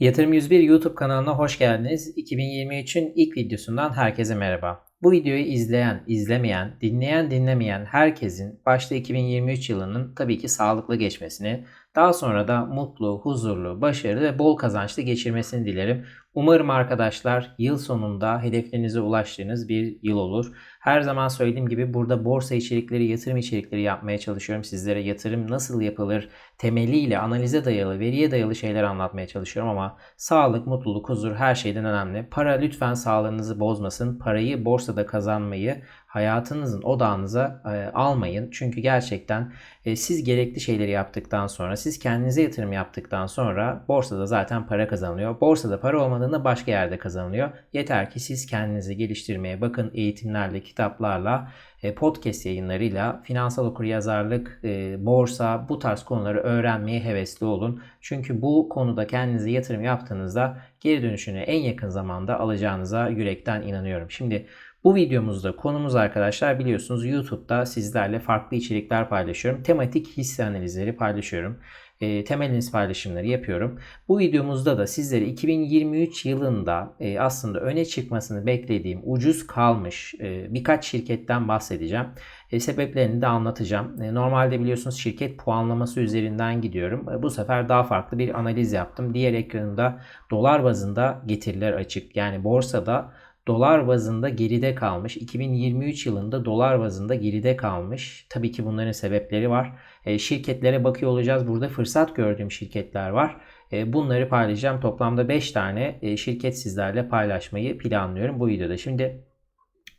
Yatırım 101 YouTube kanalına hoş geldiniz. 2023'ün ilk videosundan herkese merhaba. Bu videoyu izleyen, izlemeyen, dinleyen, dinlemeyen herkesin başta 2023 yılının tabii ki sağlıklı geçmesini, daha sonra da mutlu, huzurlu, başarılı ve bol kazançlı geçirmesini dilerim. Umarım arkadaşlar yıl sonunda hedeflerinize ulaştığınız bir yıl olur. Her zaman söylediğim gibi burada borsa içerikleri, yatırım içerikleri yapmaya çalışıyorum. Sizlere yatırım nasıl yapılır temeliyle analize dayalı, veriye dayalı şeyler anlatmaya çalışıyorum ama sağlık, mutluluk, huzur her şeyden önemli. Para lütfen sağlığınızı bozmasın. Parayı borsada kazanmayı hayatınızın odağınıza e, almayın. Çünkü gerçekten e, siz gerekli şeyleri yaptıktan sonra, siz kendinize yatırım yaptıktan sonra borsada zaten para kazanılıyor. Borsada para olmadığında başka yerde kazanılıyor. Yeter ki siz kendinizi geliştirmeye bakın eğitimlerle, kitaplarla, e, podcast yayınlarıyla, finansal okuryazarlık, e, borsa bu tarz konuları öğrenmeye hevesli olun. Çünkü bu konuda kendinize yatırım yaptığınızda geri dönüşünü en yakın zamanda alacağınıza yürekten inanıyorum. Şimdi bu videomuzda konumuz arkadaşlar biliyorsunuz YouTube'da sizlerle farklı içerikler paylaşıyorum. Tematik hisse analizleri paylaşıyorum. E, temel analiz paylaşımları yapıyorum. Bu videomuzda da sizlere 2023 yılında e, aslında öne çıkmasını beklediğim ucuz kalmış e, birkaç şirketten bahsedeceğim. E, sebeplerini de anlatacağım. E, normalde biliyorsunuz şirket puanlaması üzerinden gidiyorum. E, bu sefer daha farklı bir analiz yaptım. Diğer ekranında dolar bazında getiriler açık. Yani borsada dolar bazında geride kalmış. 2023 yılında dolar bazında geride kalmış. Tabii ki bunların sebepleri var. E, şirketlere bakıyor olacağız. Burada fırsat gördüğüm şirketler var. E, bunları paylaşacağım. Toplamda 5 tane e, şirket sizlerle paylaşmayı planlıyorum bu videoda. Şimdi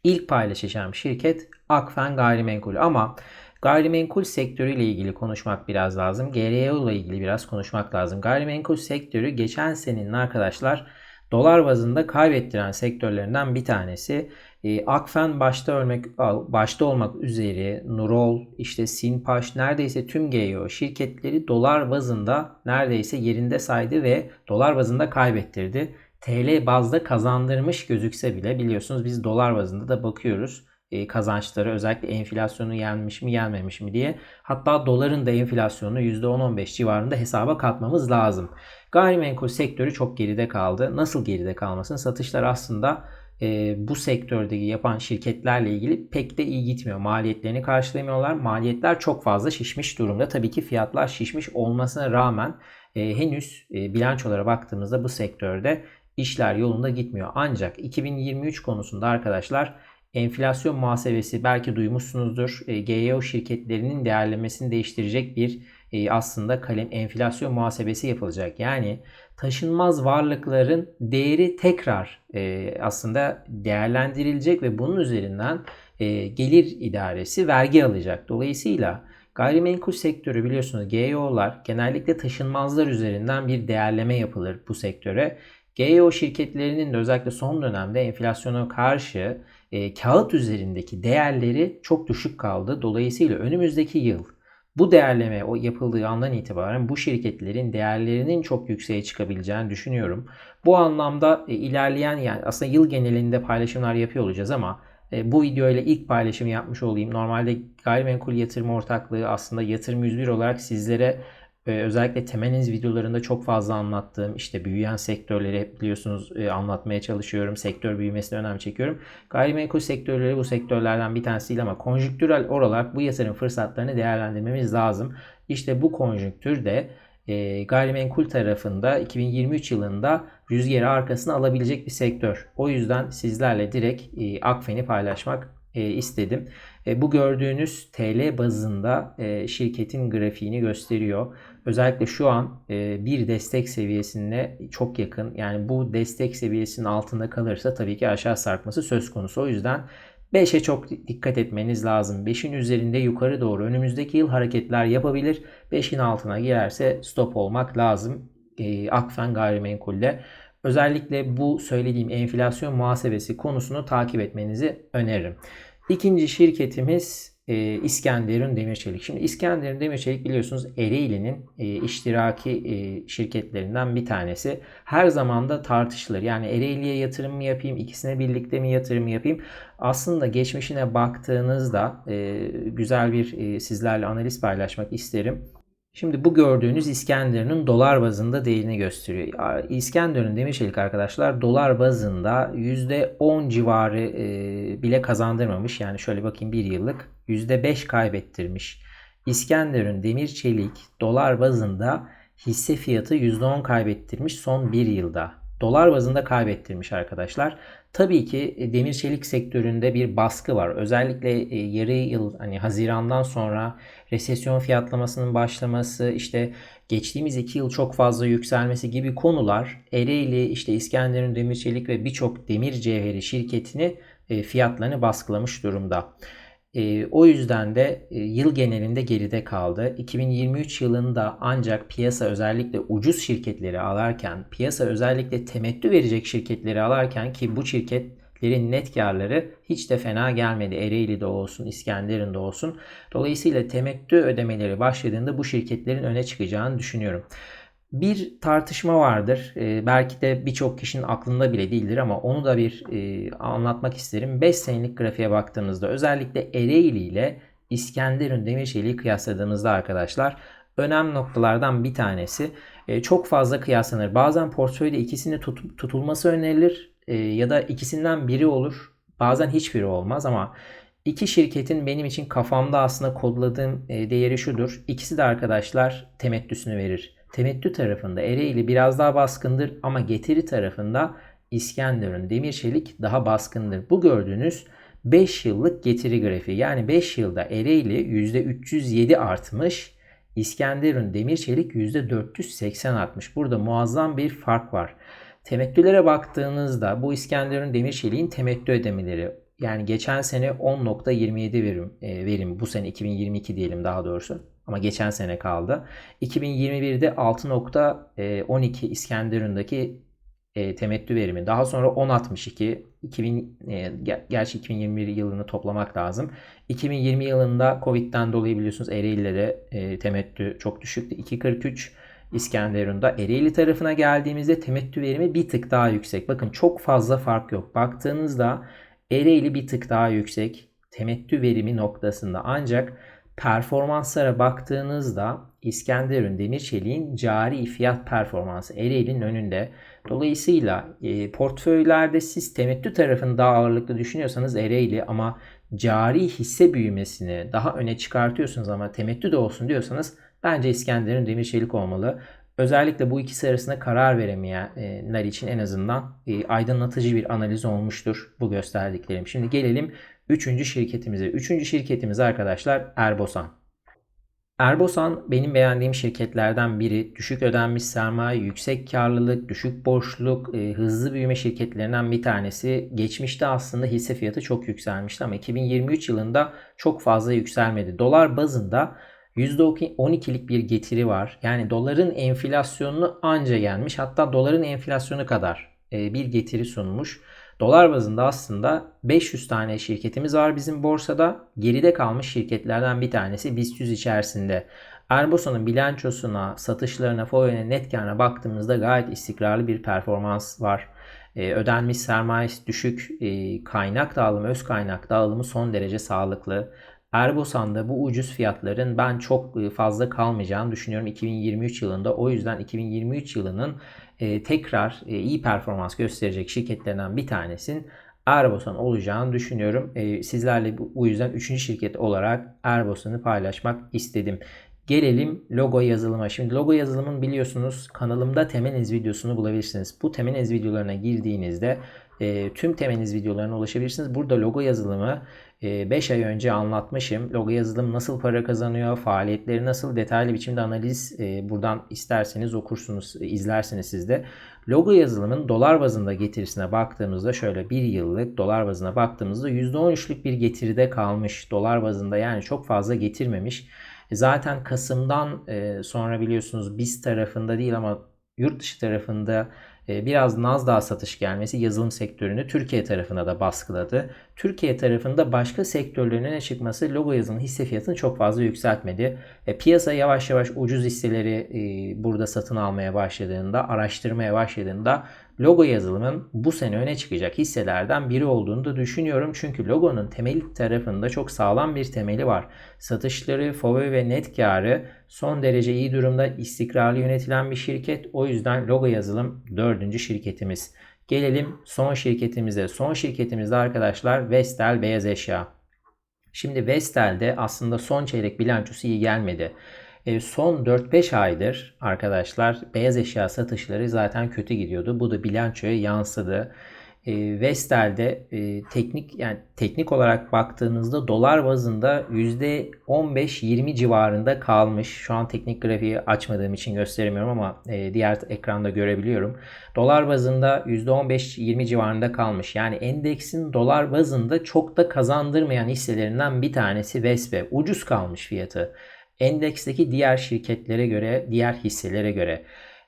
ilk paylaşacağım şirket Akfen Gayrimenkul ama Gayrimenkul sektörüyle ilgili konuşmak biraz lazım. GRO ile ilgili biraz konuşmak lazım. Gayrimenkul sektörü geçen senenin arkadaşlar dolar bazında kaybettiren sektörlerinden bir tanesi. E, Akfen başta örnek başta olmak üzere Nurol, işte Sinpaş neredeyse tüm GEO şirketleri dolar bazında neredeyse yerinde saydı ve dolar bazında kaybettirdi. TL bazda kazandırmış gözükse bile biliyorsunuz biz dolar bazında da bakıyoruz e, kazançları özellikle enflasyonu yenmiş mi yenmemiş mi diye. Hatta doların da enflasyonu %10-15 civarında hesaba katmamız lazım. Gayrimenkul sektörü çok geride kaldı. Nasıl geride kalmasın? Satışlar aslında e, bu sektördeki yapan şirketlerle ilgili pek de iyi gitmiyor. Maliyetlerini karşılamıyorlar. Maliyetler çok fazla şişmiş durumda. Tabii ki fiyatlar şişmiş olmasına rağmen e, henüz e, bilançolara baktığımızda bu sektörde işler yolunda gitmiyor. Ancak 2023 konusunda arkadaşlar enflasyon muhasebesi belki duymuşsunuzdur. E, GEO şirketlerinin değerlemesini değiştirecek bir e, aslında kalem enflasyon muhasebesi yapılacak. Yani taşınmaz varlıkların değeri tekrar e, aslında değerlendirilecek ve bunun üzerinden gelir idaresi vergi alacak. Dolayısıyla gayrimenkul sektörü biliyorsunuz GEO'lar genellikle taşınmazlar üzerinden bir değerleme yapılır bu sektöre. GEO şirketlerinin de özellikle son dönemde enflasyona karşı e, kağıt üzerindeki değerleri çok düşük kaldı. Dolayısıyla önümüzdeki yıl bu değerleme o yapıldığı andan itibaren bu şirketlerin değerlerinin çok yükseğe çıkabileceğini düşünüyorum. Bu anlamda e, ilerleyen yani aslında yıl genelinde paylaşımlar yapıyor olacağız ama e, bu video ile ilk paylaşımı yapmış olayım. Normalde gayrimenkul yatırım ortaklığı aslında yatırım 101 olarak sizlere ee, özellikle temeliniz videolarında çok fazla anlattığım işte büyüyen sektörleri hep biliyorsunuz e, anlatmaya çalışıyorum. Sektör büyümesine önem çekiyorum. Gayrimenkul sektörleri bu sektörlerden bir tanesi değil ama konjüktürel olarak bu yatırım fırsatlarını değerlendirmemiz lazım. İşte bu konjüktürde e, gayrimenkul tarafında 2023 yılında rüzgarı arkasına alabilecek bir sektör. O yüzden sizlerle direkt e, Akfen'i paylaşmak istedim. E, bu gördüğünüz TL bazında e, şirketin grafiğini gösteriyor. Özellikle şu an e, bir destek seviyesine çok yakın. Yani bu destek seviyesinin altında kalırsa tabii ki aşağı sarkması söz konusu. O yüzden 5'e çok dikkat etmeniz lazım. 5'in üzerinde yukarı doğru önümüzdeki yıl hareketler yapabilir. 5'in altına girerse stop olmak lazım. E, Akfen gayrimenkulde. Özellikle bu söylediğim enflasyon muhasebesi konusunu takip etmenizi öneririm. İkinci şirketimiz e, İskenderun Demirçelik. Şimdi İskenderun Demirçelik biliyorsunuz Ereğli'nin e, iştiraki e, şirketlerinden bir tanesi. Her zaman da tartışılır. Yani Ereğli'ye yatırım mı yapayım, ikisine birlikte mi yatırım yapayım? Aslında geçmişine baktığınızda e, güzel bir e, sizlerle analiz paylaşmak isterim. Şimdi bu gördüğünüz İskenderun'un dolar bazında değerini gösteriyor. İskenderun demir çelik arkadaşlar dolar bazında %10 civarı e, bile kazandırmamış. Yani şöyle bakayım bir yıllık %5 kaybettirmiş. İskenderun demir çelik dolar bazında hisse fiyatı %10 kaybettirmiş son bir yılda. Dolar bazında kaybettirmiş arkadaşlar. Tabii ki e, demir çelik sektöründe bir baskı var. Özellikle e, yarı yıl hani Haziran'dan sonra resesyon fiyatlamasının başlaması, işte geçtiğimiz iki yıl çok fazla yükselmesi gibi konular Ereğli, işte İskenderun Demir Çelik ve birçok demir cevheri şirketini e, fiyatlarını baskılamış durumda. E, o yüzden de e, yıl genelinde geride kaldı. 2023 yılında ancak piyasa özellikle ucuz şirketleri alarken, piyasa özellikle temettü verecek şirketleri alarken ki bu şirketlerin net karları hiç de fena gelmedi. Ereğli'de olsun, İskenderun'da olsun. Dolayısıyla temettü ödemeleri başladığında bu şirketlerin öne çıkacağını düşünüyorum. Bir tartışma vardır. E, belki de birçok kişinin aklında bile değildir ama onu da bir e, anlatmak isterim. 5 senelik grafiğe baktığımızda özellikle Ereğli ile İskenderun Demirçeli'yi kıyasladığımızda arkadaşlar önemli noktalardan bir tanesi e, çok fazla kıyaslanır. Bazen portföyde ikisini tut, tutulması önerilir e, ya da ikisinden biri olur. Bazen hiçbiri olmaz ama iki şirketin benim için kafamda aslında kodladığım e, değeri şudur. İkisi de arkadaşlar temettüsünü verir. Temettü tarafında Ereğli biraz daha baskındır ama getiri tarafında İskenderun demir çelik daha baskındır. Bu gördüğünüz 5 yıllık getiri grafiği. Yani 5 yılda Ereğli %307 artmış. İskenderun demir çelik %480 artmış. Burada muazzam bir fark var. Temettülere baktığınızda bu İskenderun demir çeliğin temettü ödemeleri yani geçen sene 10.27 verim, e, verim bu sene 2022 diyelim daha doğrusu ama geçen sene kaldı. 2021'de 6.12 İskenderun'daki e, temettü verimi. Daha sonra 10.62 2000 e, gerçi 2021 yılını toplamak lazım. 2020 yılında Covid'den dolayı biliyorsunuz Ereğli'de de e, temettü çok düşüktü. 2.43 İskenderun'da. Ereğli tarafına geldiğimizde temettü verimi bir tık daha yüksek. Bakın çok fazla fark yok. Baktığınızda Ereğli bir tık daha yüksek temettü verimi noktasında ancak performanslara baktığınızda İskenderun Demirçelik'in cari fiyat performansı Ereğli'nin önünde. Dolayısıyla e, portföylerde siz temettü tarafını daha ağırlıklı düşünüyorsanız Ereğli ama cari hisse büyümesini daha öne çıkartıyorsunuz ama temettü de olsun diyorsanız bence İskenderun Demirçelik olmalı. Özellikle bu ikisi arasında karar veremeyenler için en azından e, aydınlatıcı bir analiz olmuştur bu gösterdiklerim. Şimdi gelelim Üçüncü şirketimize. Üçüncü şirketimiz arkadaşlar Erbosan. Erbosan benim beğendiğim şirketlerden biri. Düşük ödenmiş sermaye, yüksek karlılık, düşük borçluluk, e, hızlı büyüme şirketlerinden bir tanesi. Geçmişte aslında hisse fiyatı çok yükselmişti ama 2023 yılında çok fazla yükselmedi. Dolar bazında %12'lik bir getiri var. Yani doların enflasyonunu anca gelmiş. Hatta doların enflasyonu kadar e, bir getiri sunmuş. Dolar bazında aslında 500 tane şirketimiz var bizim borsada. Geride kalmış şirketlerden bir tanesi BIST 100 içerisinde. Erbosa'nın bilançosuna, satışlarına, foyona, net baktığımızda gayet istikrarlı bir performans var. Ee, ödenmiş sermayesi düşük, ee, kaynak dağılımı, öz kaynak dağılımı son derece sağlıklı. Erbosan'da bu ucuz fiyatların ben çok e, fazla kalmayacağını düşünüyorum 2023 yılında. O yüzden 2023 yılının e, tekrar e, iyi performans gösterecek şirketlerinden bir tanesinin Erbosan olacağını düşünüyorum. Sizlerle bu yüzden 3. şirket olarak Erbosan'ı paylaşmak istedim. Gelelim logo yazılıma. Şimdi logo yazılımın biliyorsunuz kanalımda Temenez videosunu bulabilirsiniz. Bu Temenez videolarına girdiğinizde tüm Temeniz videolarına ulaşabilirsiniz. Burada logo yazılımı 5 e, ay önce anlatmışım. Logo yazılım nasıl para kazanıyor, faaliyetleri nasıl detaylı biçimde analiz e, buradan isterseniz okursunuz, izlersiniz siz de. Logo yazılımın dolar bazında getirisine baktığımızda şöyle bir yıllık dolar bazına baktığımızda %13'lük bir getiride kalmış. Dolar bazında yani çok fazla getirmemiş. Zaten Kasım'dan sonra biliyorsunuz biz tarafında değil ama yurt dışı tarafında e, biraz Nasdaq satış gelmesi yazılım sektörünü Türkiye tarafına da baskıladı. Türkiye tarafında başka sektörlerin öne çıkması logo yazılım hisse fiyatını çok fazla yükseltmedi. E, piyasa yavaş yavaş ucuz hisseleri e, burada satın almaya başladığında, araştırmaya başladığında logo yazılımın bu sene öne çıkacak hisselerden biri olduğunu da düşünüyorum. Çünkü logonun temel tarafında çok sağlam bir temeli var. Satışları, FOVE ve net karı son derece iyi durumda istikrarlı yönetilen bir şirket. O yüzden logo yazılım dördüncü şirketimiz. Gelelim son şirketimize. Son şirketimizde arkadaşlar Vestel Beyaz Eşya. Şimdi Vestel'de aslında son çeyrek bilançosu iyi gelmedi. E, son 4-5 aydır arkadaşlar beyaz eşya satışları zaten kötü gidiyordu. Bu da bilançoya yansıdı. E, Vestel'de e, teknik yani teknik olarak baktığınızda dolar bazında %15-20 civarında kalmış. Şu an teknik grafiği açmadığım için gösteremiyorum ama diğer ekranda görebiliyorum. Dolar bazında %15-20 civarında kalmış. Yani endeksin dolar bazında çok da kazandırmayan hisselerinden bir tanesi Vespe. Ucuz kalmış fiyatı endeksteki diğer şirketlere göre, diğer hisselere göre.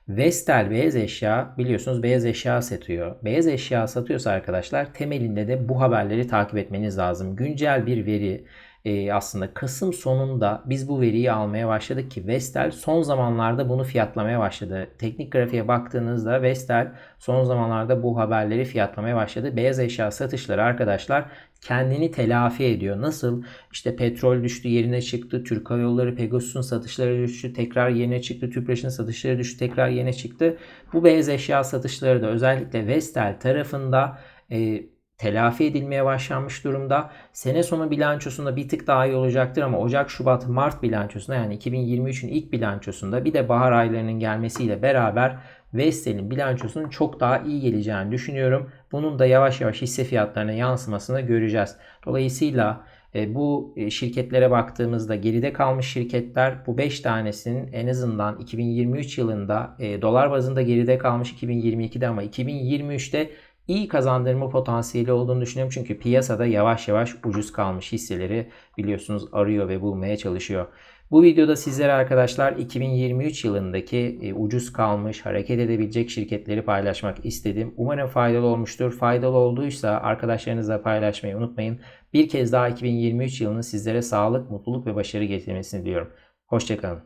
Vestel beyaz eşya biliyorsunuz beyaz eşya satıyor. Beyaz eşya satıyorsa arkadaşlar temelinde de bu haberleri takip etmeniz lazım. Güncel bir veri e, aslında Kasım sonunda biz bu veriyi almaya başladık ki Vestel son zamanlarda bunu fiyatlamaya başladı. Teknik grafiğe baktığınızda Vestel son zamanlarda bu haberleri fiyatlamaya başladı. Beyaz eşya satışları arkadaşlar kendini telafi ediyor. Nasıl? İşte petrol düştü yerine çıktı. Türk Hava Yolları Pegasus'un satışları düştü. Tekrar yerine çıktı. Tüpraş'ın satışları düştü. Tekrar yerine çıktı. Bu beyaz eşya satışları da özellikle Vestel tarafında e, telafi edilmeye başlanmış durumda. Sene sonu bilançosunda bir tık daha iyi olacaktır ama Ocak, Şubat, Mart bilançosunda yani 2023'ün ilk bilançosunda bir de bahar aylarının gelmesiyle beraber Vestel'in bilançosunun çok daha iyi geleceğini düşünüyorum. Bunun da yavaş yavaş hisse fiyatlarına yansımasını göreceğiz. Dolayısıyla e, bu e, şirketlere baktığımızda geride kalmış şirketler bu 5 tanesinin en azından 2023 yılında e, dolar bazında geride kalmış 2022'de ama 2023'te iyi kazandırma potansiyeli olduğunu düşünüyorum. Çünkü piyasada yavaş yavaş ucuz kalmış hisseleri biliyorsunuz arıyor ve bulmaya çalışıyor. Bu videoda sizlere arkadaşlar 2023 yılındaki e, ucuz kalmış hareket edebilecek şirketleri paylaşmak istedim. Umarım faydalı olmuştur. Faydalı olduysa arkadaşlarınızla paylaşmayı unutmayın. Bir kez daha 2023 yılının sizlere sağlık, mutluluk ve başarı getirmesini diliyorum. Hoşçakalın.